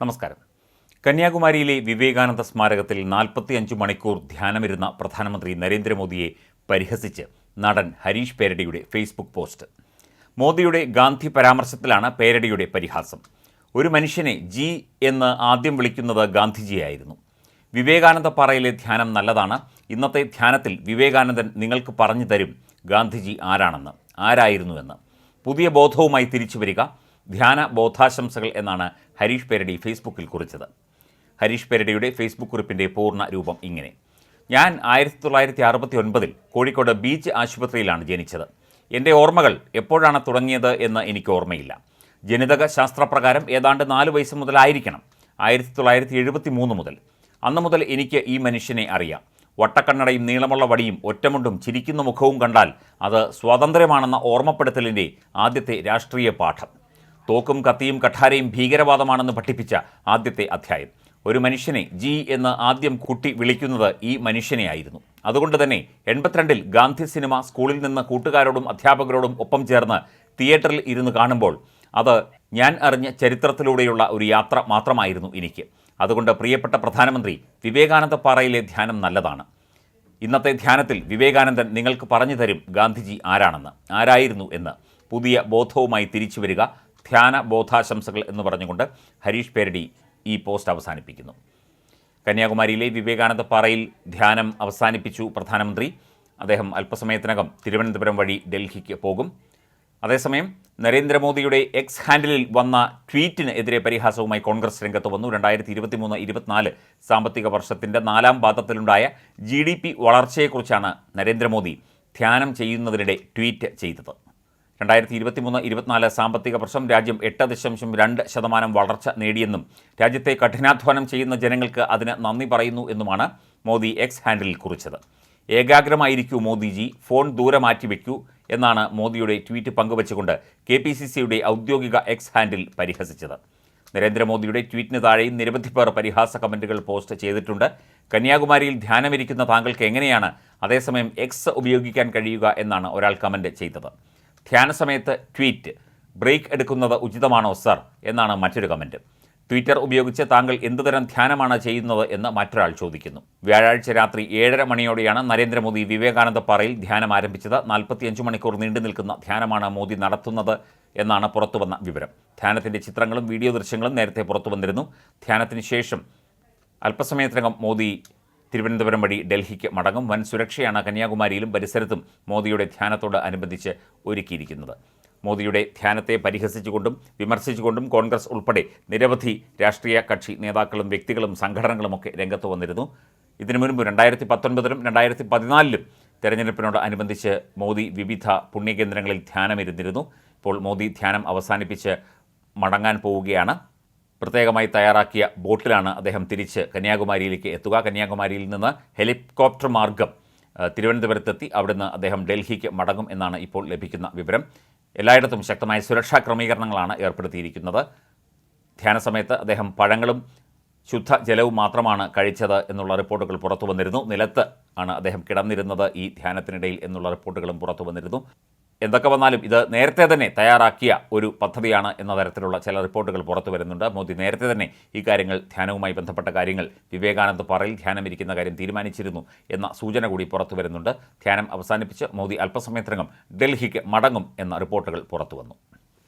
നമസ്കാരം. കന്യാകുമാരിയിലെ വിവേകാനന്ദ സ്മാരകത്തിൽ നാൽപ്പത്തിയഞ്ച് മണിക്കൂർ ധ്യാനമിരുന്ന പ്രധാനമന്ത്രി നരേന്ദ്രമോദിയെ പരിഹസിച്ച് നടൻ ഹരീഷ് പേരടിയുടെ ഫേസ്ബുക്ക് പോസ്റ്റ്. മോദിയുടെ ഗാന്ധി പരാമർശത്തിലാണ് പേരടിയുടെ പരിഹാസം. ഒരു മനുഷ്യനെ ജി എന്ന് ആദ്യം വിളിക്കുന്നത് ഗാന്ധിജിയായിരുന്നു. വിവേകാനന്ദ പാറയിലെ ധ്യാനം നല്ലതാണ്. ഇന്നത്തെ ധ്യാനത്തിൽ വിവേകാനന്ദൻ നിങ്ങൾക്ക് പറഞ്ഞു തരും ഗാന്ധിജി ആരാണെന്ന് ആരായിരുന്നുവെന്ന് പുതിയ ബോധവുമായി തിരിച്ചു വരിക. ധ്യാന ബോധാശംസകൾ എന്നാണ് ഹരീഷ് പേരടി ഫേസ്ബുക്കിൽ കുറിച്ചത്. ഹരീഷ് പേരടിയുടെ ഫേസ്ബുക്ക് കുറിപ്പിന്റെ പൂർണ രൂപം ഇങ്ങനെ. ഞാൻ ആയിരത്തി തൊള്ളായിരത്തി അറുപത്തി ഒൻപതിൽ കോഴിക്കോട് ബീച്ച് ആശുപത്രിയിലാണ് ജനിച്ചത്. എന്റെ ഓർമ്മകൾ എപ്പോഴാണ് തുടങ്ങിയത് എന്ന് എനിക്ക് ഓർമ്മയില്ല. ജനിതക ശാസ്ത്രപ്രകാരം ഏതാണ്ട് നാല് വയസ്സ് മുതലായിരിക്കണം ആയിരത്തി തൊള്ളായിരത്തി എഴുപത്തി മൂന്ന് മുതൽ. അന്ന് മുതൽ എനിക്ക് ഈ മനുഷ്യനെ അറിയാം. വട്ടക്കണ്ണടയും നീളമുള്ള വടിയും ഒറ്റമുണ്ടും ചിരിക്കുന്ന മുഖവും കണ്ടാൽ അത് സ്വാതന്ത്ര്യമാണെന്ന ഓർമ്മപ്പെടുത്തലിന്റെ ആദ്യത്തെ രാഷ്ട്രീയ പാഠം. തോക്കും കത്തിയും കഠാരയും ഭീകരവാദമാണെന്ന് പഠിപ്പിച്ച ആദ്യത്തെ അധ്യായം. ഒരു മനുഷ്യനെ ജി എന്ന് ആദ്യം കുട്ടി വിളിക്കുന്നത് ഈ മനുഷ്യനെയായിരുന്നു. അതുകൊണ്ട് തന്നെ എൺപത്തിരണ്ടിൽ ഗാന്ധി സിനിമ സ്കൂളിൽ നിന്ന് കൂട്ടുകാരോടും അധ്യാപകരോടും ഒപ്പം ചേർന്ന് തിയേറ്ററിൽ ഇരുന്ന് കാണുമ്പോൾ അത് ഞാൻ അറിഞ്ഞ ചരിത്രത്തിലൂടെയുള്ള ഒരു യാത്ര മാത്രമായിരുന്നു എനിക്ക്. അതുകൊണ്ട് പ്രിയപ്പെട്ട പ്രധാനമന്ത്രി വിവേകാനന്ദ പാറയിലെ ധ്യാനം നല്ലതാണ്. ഇന്നത്തെ ധ്യാനത്തിൽ വിവേകാനന്ദൻ നിങ്ങൾക്ക് പറഞ്ഞു തരും ഗാന്ധിജി ആരാണെന്ന് ആരായിരുന്നു എന്ന്. പുതിയ ബോധവുമായി തിരിച്ചു വരിക. ധ്യാന ബോധാശംസകൾ എന്ന് പറഞ്ഞുകൊണ്ട് ഹരീഷ് പേരടി ഈ പോസ്റ്റ് അവസാനിപ്പിക്കുന്നു. കന്യാകുമാരിയിലെ വിവേകാനന്ദ പാറയിൽ ധ്യാനം അവസാനിപ്പിച്ചു പ്രധാനമന്ത്രി. അദ്ദേഹം അല്പസമയത്തിനകം തിരുവനന്തപുരം വഴി ഡൽഹിക്ക് പോകും. അതേസമയം നരേന്ദ്രമോദിയുടെ എക്സ് ഹാൻഡിലിൽ വന്ന ട്വീറ്റിന് എതിരെ പരിഹാസവുമായി കോൺഗ്രസ് രംഗത്ത് വന്നു. രണ്ടായിരത്തി ഇരുപത്തിമൂന്ന് ഇരുപത്തിനാല് സാമ്പത്തിക വർഷത്തിന്റെ നാലാം പാദത്തിലുണ്ടായ ജി ഡി പി വളർച്ചയെക്കുറിച്ചാണ് നരേന്ദ്രമോദി ധ്യാനം ചെയ്യുന്നതിനിടെ ട്വീറ്റ് ചെയ്തത്. രണ്ടായിരത്തി ഇരുപത്തിമൂന്ന് ഇരുപത്തിനാല് സാമ്പത്തിക വർഷം രാജ്യം എട്ട് ദശാംശം രണ്ട് ശതമാനം വളർച്ച നേടിയെന്നും രാജ്യത്തെ കഠിനാധ്വാനം ചെയ്യുന്ന ജനങ്ങൾക്ക് അതിന് നന്ദി പറയുന്നു എന്നുമാണ് മോദി എക്സ് ഹാൻഡിലിൽ കുറിച്ചത്. ഏകാഗ്രമായിരിക്കൂ മോദിജി ഫോൺ ദൂരെ മാറ്റിവെക്കൂ എന്നാണ് മോദിയുടെ ട്വീറ്റ് പങ്കുവച്ചുകൊണ്ട് കെ പി സി സിയുടെ ഔദ്യോഗിക എക്സ് ഹാൻഡിൽ പരിഹസിച്ചത്. നരേന്ദ്രമോദിയുടെ ട്വീറ്റിന് താഴെയും നിരവധി പേർ പരിഹാസ കമന്റുകൾ പോസ്റ്റ് ചെയ്തിട്ടുണ്ട്. കന്യാകുമാരിയിൽ ധ്യാനമിരിക്കുന്ന താങ്കൾക്ക് എങ്ങനെയാണ് അതേസമയം എക്സ് ഉപയോഗിക്കാൻ കഴിയുക എന്നാണ് ഒരാൾ കമന്റ് ചെയ്തത്. ധ്യാന സമയത്ത് ട്വീറ്റ് ബ്രേക്ക് എടുക്കുന്നത് ഉചിതമാണോ സർ? എന്നാണ് മറ്റൊരു കമന്റ് ട്വിറ്റർ ഉപയോഗിച്ച് താങ്കൾ എന്തുതരം ധ്യാനമാണ് ചെയ്യുന്നത് എന്ന് മറ്റൊരാൾ ചോദിക്കുന്നു. വ്യാഴാഴ്ച രാത്രി ഏഴര മണിയോടെയാണ് നരേന്ദ്രമോദി വിവേകാനന്ദ പാറയിൽ ധ്യാനം ആരംഭിച്ചത്. നാൽപ്പത്തിയഞ്ച് മണിക്കൂർ നീണ്ടു നിൽക്കുന്ന ധ്യാനമാണ് മോദി നടത്തുന്നത് എന്നാണ് പുറത്തുവന്ന വിവരം. ധ്യാനത്തിന്റെ ചിത്രങ്ങളും വീഡിയോ ദൃശ്യങ്ങളും നേരത്തെ പുറത്തു വന്നിരുന്നു ധ്യാനത്തിന് ശേഷം അല്പസമയത്തിനകം മോദി തിരുവനന്തപുരം വഴി ഡൽഹിക്ക് മടങ്ങും. വൻ സുരക്ഷയാണ് കന്യാകുമാരിയിലും പരിസരത്തും മോദിയുടെ ധ്യാനത്തോട് അനുബന്ധിച്ച് ഒരുക്കിയിരിക്കുന്നത്. മോദിയുടെ ധ്യാനത്തെ പരിഹസിച്ചുകൊണ്ടും വിമർശിച്ചുകൊണ്ടും കോൺഗ്രസ് ഉൾപ്പെടെ നിരവധി രാഷ്ട്രീയ കക്ഷി നേതാക്കളും വ്യക്തികളും സംഘടനകളുമൊക്കെ രംഗത്ത് വന്നിരുന്നു. ഇതിനു മുൻപ് രണ്ടായിരത്തി പത്തൊൻപതിലും രണ്ടായിരത്തി പതിനാലിലും തെരഞ്ഞെടുപ്പിനോട് അനുബന്ധിച്ച് മോദി വിവിധ പുണ്യകേന്ദ്രങ്ങളിൽ ധ്യാനമിരുന്നിരുന്നു. ഇപ്പോൾ മോദി ധ്യാനം അവസാനിപ്പിച്ച് മടങ്ങാൻ പോവുകയാണ്. പ്രത്യേകമായി തയ്യാറാക്കിയ ബോട്ടിലാണ് അദ്ദേഹം തിരിച്ച് കന്യാകുമാരിയിലേക്ക് എത്തുക. കന്യാകുമാരിയിൽ നിന്ന് ഹെലികോപ്റ്റർ മാർഗം തിരുവനന്തപുരത്തെത്തി അവിടുന്ന് അദ്ദേഹം ഡൽഹിക്ക് മടങ്ങും എന്നാണ് ഇപ്പോൾ ലഭിക്കുന്ന വിവരം. എല്ലായിടത്തും ശക്തമായ സുരക്ഷാ ക്രമീകരണങ്ങളാണ് ഏർപ്പെടുത്തിയിരിക്കുന്നത്. ധ്യാന സമയത്ത് അദ്ദേഹം പഴങ്ങളും ശുദ്ധ ജലവും മാത്രമാണ് കഴിച്ചത് എന്നുള്ള റിപ്പോർട്ടുകൾ പുറത്തു വന്നിരുന്നു നിലത്ത് ആണ് അദ്ദേഹം കിടന്നിരുന്നത് ഈ ധ്യാനത്തിനിടയിൽ എന്നുള്ള റിപ്പോർട്ടുകളും പുറത്തു വന്നിരുന്നു എന്തൊക്കെ വന്നാലും ഇത് നേരത്തെ തന്നെ തയ്യാറാക്കിയ ഒരു പദ്ധതിയാണ് എന്ന തരത്തിലുള്ള ചില റിപ്പോർട്ടുകൾ പുറത്തു വരുന്നുണ്ട്. മോദി നേരത്തെ തന്നെ ഈ കാര്യങ്ങൾ ധ്യാനവുമായി ബന്ധപ്പെട്ട കാര്യങ്ങൾ വിവേകാനന്ദ പാറയിൽ ധ്യാനമിരിക്കുന്ന കാര്യം തീരുമാനിച്ചിരുന്നു എന്ന സൂചന കൂടി പുറത്തു വരുന്നുണ്ട്. ധ്യാനം അവസാനിപ്പിച്ച് മോദി അല്പസമയത്തിനകം ഡൽഹിക്ക് മടങ്ങും എന്ന റിപ്പോർട്ടുകൾ പുറത്തു വന്നു.